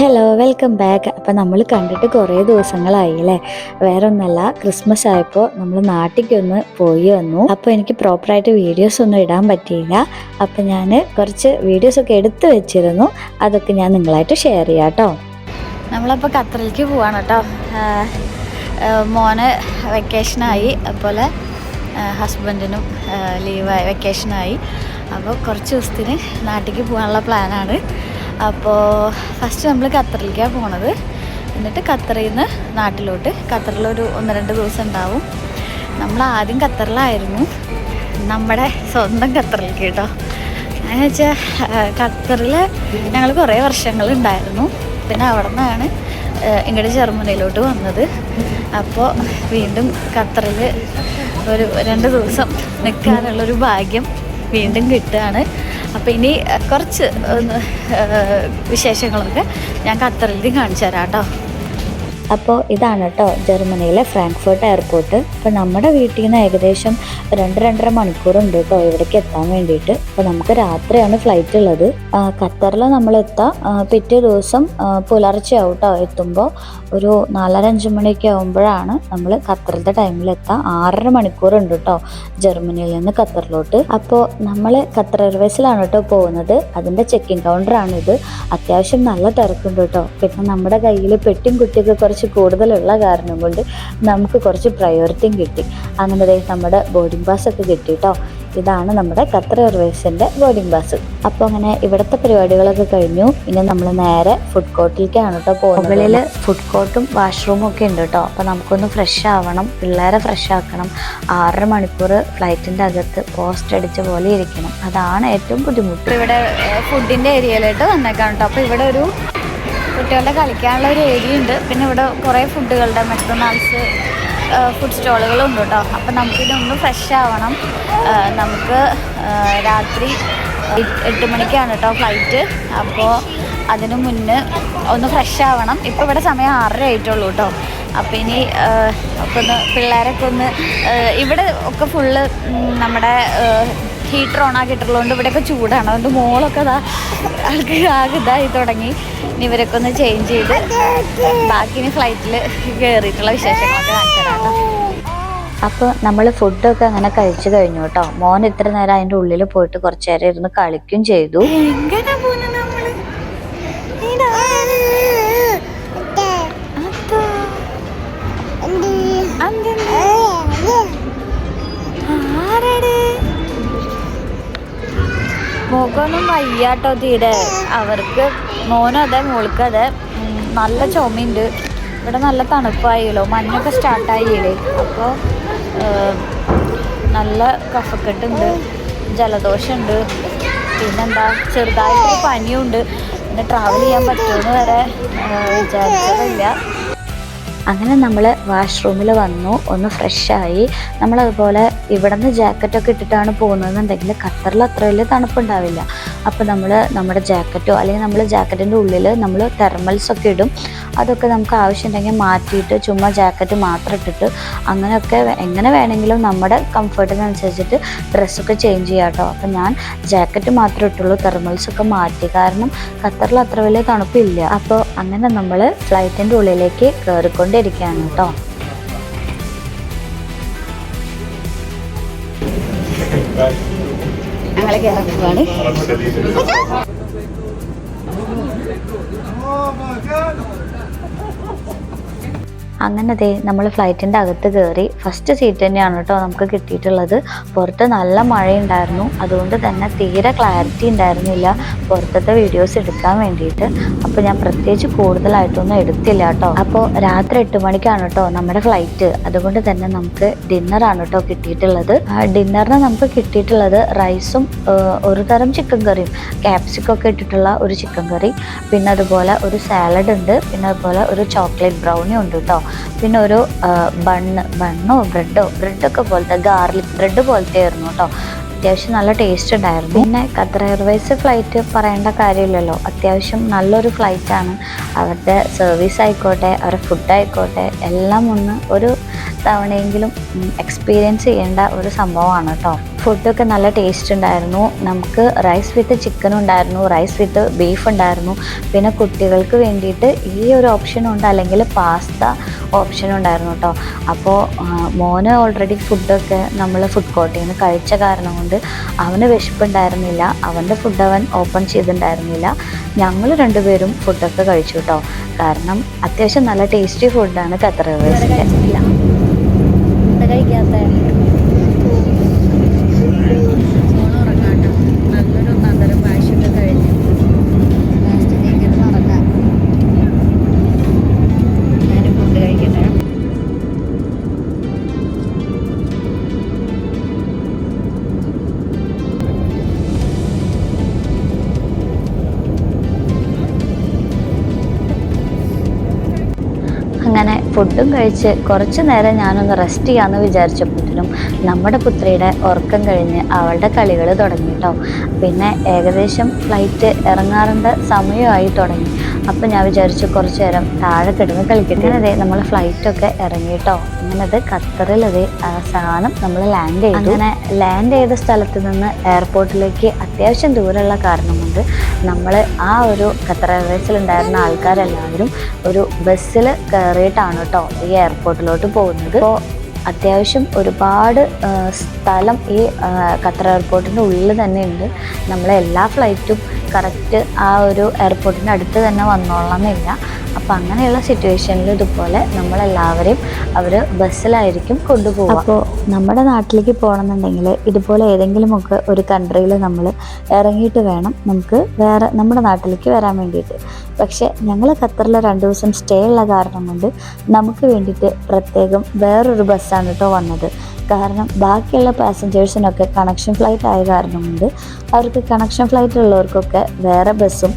Hello welcome back അപ്പം നമ്മൾ കണ്ടിട്ട് കുറേ ദിവസങ്ങളായി അല്ലേ? വേറെ ഒന്നല്ല ക്രിസ്മസ് ആയപ്പോൾ നമ്മൾ നാട്ടിലേക്കൊന്ന് പോയി വന്നു. അപ്പോൾ എനിക്ക് പ്രോപ്പറായിട്ട് വീഡിയോസ് ഒന്നും ഇടാൻ പറ്റിയില്ല. അപ്പം ഞാൻ കുറച്ച് വീഡിയോസൊക്കെ എടുത്തു വെച്ചിരുന്നു. അതൊക്കെ ഞാൻ നിങ്ങളായിട്ട് ഷെയർ ചെയ്യാം കേട്ടോ നമ്മളപ്പോൾ ഖത്തറിലേക്ക് പോവാണ് കേട്ടോ മോന് വെക്കേഷനായി അതുപോലെ ഹസ്ബൻഡിനും ലീവായി വെക്കേഷനായി അപ്പോൾ കുറച്ച് ദിവസത്തിന് നാട്ടിലേക്ക് പോകാനുള്ള പ്ലാനാണ് അപ്പോൾ ഫസ്റ്റ് നമ്മൾ ഖത്തറിലേക്കാണ് പോണത്. എന്നിട്ട് ഖത്തറിൽ നിന്ന് നാട്ടിലോട്ട് ഖത്തറിലൊരു ഒന്ന് രണ്ട് ദിവസം ഉണ്ടാവും. നമ്മൾ ആദ്യം ഖത്തറിലായിരുന്നു. നമ്മുടെ സ്വന്തം ഖത്തറിലേക്ക് കേട്ടോ. എന്ന് വെച്ചാൽ ഖത്തറിൽ ഞങ്ങൾ കുറേ വർഷങ്ങളുണ്ടായിരുന്നു പിന്നെ അവിടെ നിന്നാണ് ഇങ്ങോട്ട് ജർമ്മനിയിലോട്ട് വന്നത്. അപ്പോൾ വീണ്ടും ഖത്തറിൽ ഒരു രണ്ട് ദിവസം നിൽക്കാനുള്ളൊരു ഭാഗ്യം വീണ്ടും കിട്ടുകയാണ് അപ്പോൾ ഇനി കുറച്ച് വിശേഷങ്ങളൊക്കെ ഞാൻ ഖത്തറിൽ കാണിച്ചു തരാം കേട്ടോ. അപ്പോൾ ഇതാണ് കേട്ടോ ജർമ്മനിയിലെ ഫ്രാങ്ക്ഫേർട്ട് എയർപോർട്ട്. അപ്പോൾ നമ്മുടെ വീട്ടിൽ നിന്ന് ഏകദേശം രണ്ട് രണ്ടര മണിക്കൂറുണ്ട് കേട്ടോ ഇവിടേക്ക് എത്താൻ വേണ്ടിയിട്ട്. അപ്പോൾ നമുക്ക് രാത്രിയാണ് ഫ്ലൈറ്റ് ഉള്ളത്. ഖത്തറിൽ നമ്മൾ എത്താം പിറ്റേ ദിവസം പുലർച്ചെ കേട്ടോ എത്തുമ്പോൾ. ഒരു നാലര അഞ്ച് മണിയൊക്കെ ആകുമ്പോഴാണ് നമ്മൾ ഖത്തറിലത്തെ ടൈമിൽ എത്താം. ആറര മണിക്കൂറുണ്ട് കേട്ടോ ജർമ്മനിയിൽ നിന്ന് ഖത്തറിലോട്ട്. അപ്പോൾ നമ്മൾ ഖത്തർ എയർവേസിലാണ് കേട്ടോ പോകുന്നത്. അതിന്റെ ചെക്കിംഗ് കൗണ്ടറാണ് ഇത് അത്യാവശ്യം നല്ല തിരക്കുണ്ട് കേട്ടോ. പിന്നെ നമ്മുടെ കയ്യിൽ പെട്ടിയും കുട്ടിയൊക്കെ കുറച്ച് കൂടുതലുള്ള കാരണം കൊണ്ട് നമുക്ക് കുറച്ച് പ്രയോറിറ്റിയും കിട്ടി. അങ്ങനെ ദേ നമ്മുടെ ബോർഡിംഗ് പാസ് ഒക്കെ കിട്ടി കേട്ടോ ഇതാണ് നമ്മുടെ ഖത്തർ എയർവേസിന്റെ ബോർഡിംഗ് പാസ് അപ്പോൾ അങ്ങനെ ഇവിടുത്തെ പരിപാടികളൊക്കെ കഴിഞ്ഞു. ഇനി നമ്മൾ നേരെ ഫുഡ് കോർട്ടിലേക്കാണ് കേട്ടോ പോകുന്നത്. മുകളിൽ ഫുഡ് കോർട്ടും വാഷ്റൂമും ഒക്കെ ഉണ്ട് കേട്ടോ അപ്പോൾ നമുക്കൊന്ന് ഫ്രഷ് ആവണം. പിള്ളേരെ ഫ്രഷ് ആക്കണം. ആറര മണിക്കൂർ ഫ്ലൈറ്റിന്റെ അകത്ത് പോസ്റ്റ് അടിച്ച പോലെ ഇരിക്കണം. അതാണ് ഏറ്റവും ബുദ്ധിമുട്ട്. ഇവിടെ ഫുഡിന്റെ ഏരിയയിലായിട്ട് വന്നേക്കാം കേട്ടോ അപ്പോൾ ഇവിടെ ഒരു കുട്ടികളുടെ കളിക്കാനുള്ള ഒരു ഏരിയ ഉണ്ട് പിന്നെ ഇവിടെ കുറേ ഫുഡുകളുടെ മെക്ഡൊണാൾഡ്സ് ഫുഡ് സ്റ്റോളുകളും ഉണ്ട് കേട്ടോ. അപ്പം നമുക്കിതൊന്ന് ഫ്രഷ് ആവണം. നമുക്ക് രാത്രി എട്ട് മണിക്കാണ് കേട്ടോ ഫ്ലൈറ്റ് അപ്പോൾ അതിനു മുന്നേ ഒന്ന് ഫ്രഷ് ആവണം. ഇപ്പോൾ ഇവിടെ സമയം ആറര ആയിട്ടുള്ളൂ കേട്ടോ. അപ്പം ഇനി ഒക്കെ ഒന്ന് പിള്ളേരൊക്കെ ഒന്ന് ഇവിടെ ഒക്കെ ഫുള്ള് നമ്മുടെ ഹീറ്റർ ഓൺ ആക്കിയിട്ടുള്ളതുകൊണ്ട് ഇവിടെയൊക്കെ ചൂടാണ്. അതുകൊണ്ട് മോളൊക്കെ ഇതാ ആൾക്ക് ആകെ ഇതായി തുടങ്ങി. ഇനി ഇവരൊക്കെ ഒന്ന് ചേഞ്ച് ചെയ്ത് ബാക്കി ഫ്ലൈറ്റിൽ കയറിയിട്ടുള്ള വിശേഷങ്ങളൊക്കെ അപ്പോൾ നമ്മൾ ഫുഡൊക്കെ അങ്ങനെ കഴിച്ചു കഴിഞ്ഞു കേട്ടോ. മോൻ ഇത്ര നേരം അതിന്റെ ഉള്ളിൽ പോയിട്ട് കുറച്ചു നേരം ഇരുന്ന് കളിക്കും ചെയ്തു. എങ്ങനെ വയ്യാട്ടോ തീരെ. അവർക്ക് മോനും അതെ മോൾക്ക് അതെ. നല്ല ചുമയുണ്ട്. ഇവിടെ നല്ല തണുപ്പായില്ലോ. മഞ്ഞൊക്കെ സ്റ്റാർട്ടായില്ലേ? അപ്പോൾ നല്ല കഫക്കെട്ടുണ്ട്. ജലദോഷമുണ്ട്. പിന്നെന്താ? ചെറുതായിട്ട് പനിയുണ്ട്. പിന്നെ ട്രാവൽ ചെയ്യാൻ പറ്റുമെന്ന് വരെ വിചാരിച്ചതില്ല. അങ്ങനെ നമ്മൾ വാഷ്റൂമിൽ വന്നു. ഒന്ന് ഫ്രഷായി. നമ്മളതുപോലെ ഇവിടെ നിന്ന് ജാക്കറ്റൊക്കെ ഇട്ടിട്ടാണ് പോകുന്നതെന്നുണ്ടെങ്കിൽ ഖത്തറിൽ അത്ര വലിയ തണുപ്പുണ്ടാവില്ല. അപ്പോൾ നമ്മൾ നമ്മുടെ ജാക്കറ്റോ അല്ലെങ്കിൽ നമ്മൾ ജാക്കറ്റിന്റെ ഉള്ളിൽ നമ്മൾ തെർമൽസ് ഒക്കെ ഇടും. അതൊക്കെ നമുക്ക് ആവശ്യമുണ്ടെങ്കിൽ മാറ്റിയിട്ട് ചുമ്മാ ജാക്കറ്റ് മാത്രം ഇട്ടിട്ട് അങ്ങനെയൊക്കെ എങ്ങനെ വേണമെങ്കിലും നമ്മുടെ കംഫർട്ടിനനുസരിച്ചിട്ട് ഡ്രസ്സൊക്കെ ചേഞ്ച് ചെയ്യാം കേട്ടോ. അപ്പം ഞാൻ ജാക്കറ്റ് മാത്രമേ ഇട്ടുള്ളൂ തെർമൽസ് ഒക്കെ മാറ്റി. കാരണം ഖത്തറിൽ അത്ര വലിയ തണുപ്പില്ല. അപ്പോൾ അങ്ങനെ നമ്മൾ ഫ്ലൈറ്റിന്റെ ഉള്ളിലേക്ക് കയറിക്കൊണ്ടിരിക്കുകയാണ് കേട്ടോ. ഞങ്ങൾ കേറക്കുവാണ് അങ്ങനെ ദേ നമ്മൾ ഫ്ലൈറ്റിന്റെ അകത്ത് കയറി ഫസ്റ്റ് സീറ്റ് തന്നെയാണ് കേട്ടോ നമുക്ക് കിട്ടിയിട്ടുള്ളത്. പുറത്ത് നല്ല മഴയുണ്ടായിരുന്നു. അതുകൊണ്ട് തന്നെ തീരെ ക്ലാരിറ്റി ഉണ്ടായിരുന്നില്ല. പുറത്തത്തെ വീഡിയോസ് എടുക്കാൻ വേണ്ടിയിട്ട്. അപ്പോൾ ഞാൻ പ്രത്യേകിച്ച് കൂടുതലായിട്ടൊന്നും എടുത്തില്ല കേട്ടോ. അപ്പോൾ രാത്രി എട്ട് മണിക്കാണ് കേട്ടോ നമ്മുടെ ഫ്ലൈറ്റ് അതുകൊണ്ട് തന്നെ നമുക്ക് ഡിന്നറാണ് കേട്ടോ കിട്ടിയിട്ടുള്ളത്. ഡിന്നറിന് നമുക്ക് കിട്ടിയിട്ടുള്ളത് റൈസും ഒരു തരം ചിക്കൻ കറിയും ക്യാപ്സിക്കം ഒക്കെ ഇട്ടിട്ടുള്ള ഒരു ചിക്കൻ കറി പിന്നെ അതുപോലെ ഒരു സാലഡ് ഉണ്ട്. പിന്നെ അതുപോലെ ഒരു ചോക്ലേറ്റ് ബ്രൗണി ഉണ്ട് കേട്ടോ. പിന്നെ ഒരു ബണ്ണ് ബണ്ണോ ബ്രെഡോ ബ്രെഡൊക്കെ പോലത്തെ ഗാർലിക് ബ്രെഡ് പോലത്തെ ആയിരുന്നു കേട്ടോ അത്യാവശ്യം നല്ല ടേസ്റ്റ് ഉണ്ടായിരുന്നു. പിന്നെ ഖത്തർ എയർവേസ് ഫ്ലൈറ്റ് പറയേണ്ട കാര്യമില്ലല്ലോ. അത്യാവശ്യം നല്ലൊരു ഫ്ലൈറ്റാണ്. അവരുടെ സർവീസ് ആയിക്കോട്ടെ അവരുടെ ഫുഡ് ആയിക്കോട്ടെ എല്ലാം ഒന്ന് ഒരു തവണയെങ്കിലും എക്സ്പീരിയൻസ് ചെയ്യേണ്ട ഒരു സംഭവമാണ് കേട്ടോ ഫുഡൊക്കെ നല്ല ടേസ്റ്റ് ഉണ്ടായിരുന്നു. നമുക്ക് റൈസ് വിത്ത് ചിക്കൻ ഉണ്ടായിരുന്നു. റൈസ് വിത്ത് ബീഫ് ഉണ്ടായിരുന്നു. പിന്നെ കുട്ടികൾക്ക് വേണ്ടിയിട്ട് ഈ ഒരു ഓപ്ഷൻ ഉണ്ട്. അല്ലെങ്കിൽ പാസ്ത ഓപ്ഷൻ ഉണ്ടായിരുന്നു കേട്ടോ അപ്പോൾ മോന് ഓൾറെഡി ഫുഡൊക്കെ നമ്മൾ ഫുഡ് കോർട്ടിൽ നിന്ന് കഴിച്ച കാരണം കൊണ്ട് അവന് വിശപ്പുണ്ടായിരുന്നില്ല. അവന്റെ ഫുഡ് അവൻ ഓപ്പൺ ചെയ്തിട്ടുണ്ടായിരുന്നില്ല. ഞങ്ങൾ രണ്ടുപേരും ഫുഡൊക്കെ കഴിച്ചു കേട്ടോ കാരണം അത്യാവശ്യം നല്ല ടേസ്റ്റി ഫുഡാണ് ഖത്തർ എയർവേസിന്റെ കഴിക്കാത്ത നല്ലൊരു ഫുഡും കഴിച്ച് കുറച്ച് നേരം ഞാനൊന്ന് റെസ്റ്റ് ചെയ്യാമെന്ന് വിചാരിച്ചപ്പോഴത്തേനും നമ്മുടെ പുത്രിയുടെ ഉറക്കം കഴിഞ്ഞ് അവളുടെ കളികൾ തുടങ്ങി കേട്ടോ പിന്നെ ഏകദേശം ഫ്ലൈറ്റ് ഇറങ്ങാറുണ്ട് സമയമായി തുടങ്ങി. അപ്പം ഞാൻ വിചാരിച്ചു കുറച്ച് നേരം താഴെ കിടന്ന് കളിക്കട്ടെ. അതെ നമ്മൾ ഫ്ലൈറ്റൊക്കെ ഇറങ്ങി കേട്ടോ അങ്ങനെ അത് ഖത്തറിൽ ഒരു അവസാനം നമ്മൾ ലാൻഡ് ചെയ്തു. അങ്ങനെ ലാൻഡ് ചെയ്ത സ്ഥലത്ത് നിന്ന് എയർപോർട്ടിലേക്ക് അത്യാവശ്യം ദൂരമുള്ള കാരണം കൊണ്ട് നമ്മൾ ആ ഒരു ഖത്തർ എയർവേസിൽ ഉണ്ടായിരുന്ന ആൾക്കാരെല്ലാവരും ഒരു ബസ്സിൽ കയറിയിട്ടാണ് കേട്ടോ ഈ എയർപോർട്ടിലോട്ട് പോകുന്നത്. അപ്പോൾ അത്യാവശ്യം ഒരുപാട് സ്ഥലം ഈ ഖത്തർ എയർപോർട്ടിന്റെ ഉള്ളിൽ തന്നെ ഉണ്ട്. നമ്മളെ എല്ലാ ഫ്ലൈറ്റും കറക്റ്റ് ആ ഒരു എയർപോർട്ടിന്റെ അടുത്ത് തന്നെ വന്നോളണമെന്നില്ല അപ്പം അങ്ങനെയുള്ള സിറ്റുവേഷനിൽ ഇതുപോലെ നമ്മളെല്ലാവരെയും അവർ ബസ്സിലായിരിക്കും കൊണ്ടുപോകും അപ്പോൾ നമ്മുടെ നാട്ടിലേക്ക് പോകണമെന്നുണ്ടെങ്കിൽ ഇതുപോലെ ഏതെങ്കിലുമൊക്കെ ഒരു കൺട്രിയിൽ നമ്മൾ ഇറങ്ങിയിട്ട് വേണം നമുക്ക് വേറെ നമ്മുടെ നാട്ടിലേക്ക് വരാൻ വേണ്ടിയിട്ട്. പക്ഷേ ഞങ്ങൾ ഖത്തറിൽ രണ്ട് ദിവസം സ്റ്റേ ഉള്ള കാരണം കൊണ്ട് നമുക്ക് വേണ്ടിയിട്ട് പ്രത്യേകം വേറൊരു ബസ്സാണ് കേട്ടോ വന്നത്. കാരണം ബാക്കിയുള്ള പാസഞ്ചേഴ്സിനൊക്കെ കണക്ഷൻ ഫ്ലൈറ്റ് ആയ കാരണം കൊണ്ട് അവർക്ക് കണക്ഷൻ ഫ്ലൈറ്റ് ഉള്ളവർക്കൊക്കെ വേറെ ബസ്സും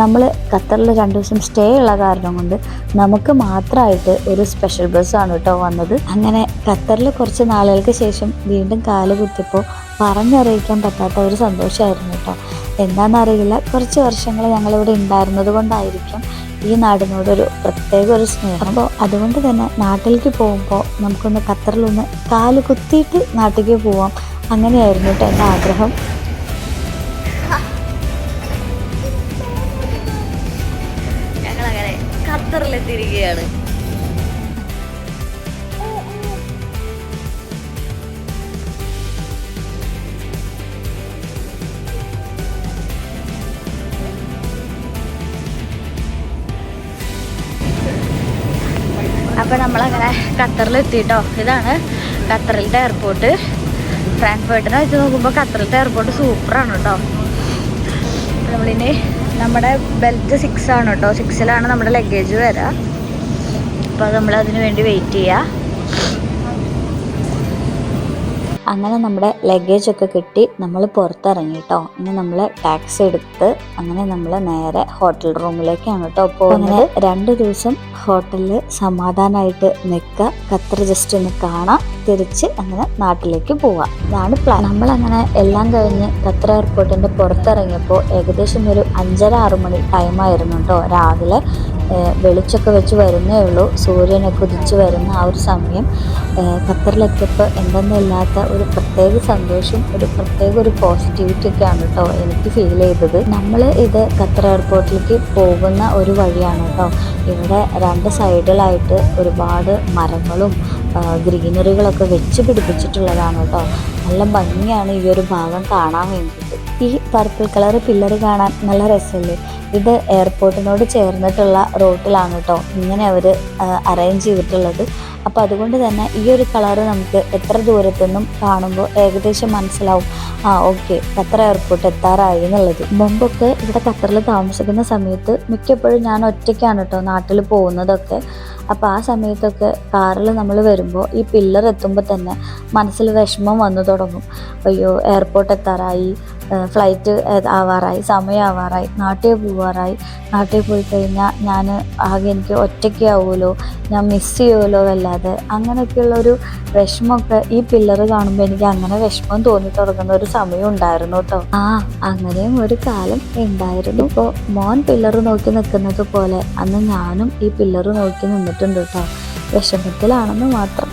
നമ്മൾ ഖത്തറിൽ രണ്ട് ദിവസം സ്റ്റേ ഉള്ള കാരണം കൊണ്ട് നമുക്ക് മാത്രമായിട്ട് ഒരു സ്പെഷ്യൽ ബസ്സാണ് കേട്ടോ വന്നത്. അങ്ങനെ ഖത്തറിൽ കുറച്ച് നാളുകൾക്ക് ശേഷം വീണ്ടും കാൽ കുത്തിയപ്പോൾ പറഞ്ഞറിയിക്കാൻ പറ്റാത്ത ഒരു സന്തോഷമായിരുന്നു കേട്ടോ. എന്താണെന്നറിയില്ല കുറച്ച് വർഷങ്ങൾ ഞങ്ങളിവിടെ ഉണ്ടായിരുന്നത് കൊണ്ടായിരിക്കും ഈ നാടിനോടൊരു പ്രത്യേക ഒരു സ്നേഹം. അപ്പോൾ അതുകൊണ്ട് തന്നെ നാട്ടിലേക്ക് പോകുമ്പോൾ നമുക്കൊന്ന് ഖത്തറിലൊന്ന് കാൽ കുത്തിയിട്ട് നാട്ടിലേക്ക് പോവാം. അങ്ങനെയായിരുന്നു കേട്ടോ എന്റെ ആഗ്രഹം. ഖത്തറിലെത്തിയിരിക്കുകയാണ്. അപ്പോൾ നമ്മളങ്ങനെ ഖത്തറിലെത്തിട്ടോ. ഇതാണ് ഖത്തറിലത്തെ എയർപോർട്ട് ഫ്രാങ്ക്ഫേർട്ടിനെ വെച്ച് നോക്കുമ്പോൾ ഖത്തറിലത്തെ എയർപോർട്ട് സൂപ്പറാണ് കേട്ടോ നമ്മളിനി നമ്മുടെ ബെൽറ്റ് സിക്സ് ആണ് കേട്ടോ സിക്സിലാണ് നമ്മുടെ ലഗേജ് വരിക അപ്പോൾ നമ്മൾ അതിന് വേണ്ടി വെയിറ്റ് ചെയ്യുക അങ്ങനെ നമ്മുടെ ലഗേജ് ഒക്കെ കിട്ടി നമ്മൾ പുറത്തിറങ്ങി കേട്ടോ ഇനി നമ്മൾ ടാക്സി എടുത്ത് അങ്ങനെ നമ്മൾ നേരെ ഹോട്ടൽ റൂമിലേക്കാണ് കേട്ടോ പോകുന്നത്. രണ്ട് ദിവസം ഹോട്ടലിൽ സമാധാനമായിട്ട് നിൽക്കുക ഖത്തർ ജസ്റ്റ് ഒന്ന് കാണാം തിരിച്ച് അങ്ങനെ നാട്ടിലേക്ക് പോവാം. ഇതാണ് പ്ലാൻ നമ്മളങ്ങനെ എല്ലാം കഴിഞ്ഞ് ഖത്തർ എയർപോർട്ടിന്റെ പുറത്തിറങ്ങിയപ്പോൾ ഏകദേശം ഒരു അഞ്ചര ആറ് മണി ടൈമായിരുന്നു കേട്ടോ രാവിലെ. വെളിച്ചൊക്കെ വെച്ച് വരുന്നേ ഉള്ളൂ. സൂര്യനൊക്കെ ഉദിച്ച് വരുന്ന ആ ഒരു സമയം. ഖത്തറിലെത്തിയപ്പോൾ എന്തെന്നില്ലാത്ത ഒരു പ്രത്യേക സന്തോഷം ഒരു പ്രത്യേക ഒരു പോസിറ്റിവിറ്റി ഒക്കെയാണ് കേട്ടോ എനിക്ക് ഫീൽ ചെയ്തത്. നമ്മൾ ഇത് ഖത്തർ എയർപോർട്ടിലേക്ക് പോകുന്ന ഒരു വഴിയാണ് കേട്ടോ ഇവിടെ രണ്ട് സൈഡിലായിട്ട് ഒരുപാട് മരങ്ങളും ഗ്രീനറികളൊക്കെ വെച്ച് പിടിപ്പിച്ചിട്ടുള്ളതാണ് കേട്ടോ നല്ല ഭംഗിയാണ് ഈ ഒരു ഭാഗം കാണാൻ വേണ്ടിയിട്ട്. ഈ പർപ്പിൾ കളർ പില്ലർ കാണാൻ നല്ല രസമല്ലേ? ഇത് എയർപോർട്ടിനോട് ചേർന്നിട്ടുള്ള റോട്ടിലാണ് കേട്ടോ ഇങ്ങനെ അവർ അറേഞ്ച് ചെയ്തിട്ടുള്ളത്. അപ്പോൾ അതുകൊണ്ട് തന്നെ ഈ ഒരു കളറ് നമുക്ക് എത്ര ദൂരത്തുനിന്നും കാണുമ്പോൾ ഏകദേശം മനസ്സിലാവും. ആ ഓക്കെ ഖത്തർ എയർപോർട്ട് എത്താറായി എന്നുള്ളത്. മുമ്പൊക്കെ ഇവിടെ ഖത്തറിൽ താമസിക്കുന്ന സമയത്ത് മിക്കപ്പോഴും ഞാൻ ഒറ്റയ്ക്കാണ് കേട്ടോ നാട്ടിൽ പോകുന്നതൊക്കെ. അപ്പോൾ ആ സമയത്തൊക്കെ കാറിൽ നമ്മൾ വരുമ്പോൾ ഈ പില്ലർ എത്തുമ്പോൾ തന്നെ മനസ്സിൽ വിഷമം വന്നു തുടങ്ങും. അയ്യോ എയർപോർട്ട് എത്താറായി. ഫ്ലൈറ്റ് ആവാറായി സമയം ആവാറായി നാട്ടിൽ പോവാറായി. നാട്ടിൽ പോയി കഴിഞ്ഞാൽ ഞാൻ ആകെ എനിക്ക് ഒറ്റയ്ക്കാവുമല്ലോ ഞാൻ മിസ് ചെയ്യുമല്ലോ വല്ലാതെ. അങ്ങനെയൊക്കെയുള്ളൊരു വിഷമമൊക്കെ ഈ പില്ലർ കാണുമ്പോൾ എനിക്ക് അങ്ങനെ വിഷമം തോന്നി തുടങ്ങുന്ന ഒരു സമയം ഉണ്ടായിരുന്നു കേട്ടോ ആ അങ്ങനെയും ഒരു കാലം ഉണ്ടായിരുന്നു. ഇപ്പോൾ മോൻ പില്ലർ നോക്കി നിൽക്കുന്നത് പോലെ അന്ന് ഞാനും ഈ പില്ലർ നോക്കി നിന്നിട്ടുണ്ട് കേട്ടോ വിഷമത്തിലാണെന്ന് മാത്രം.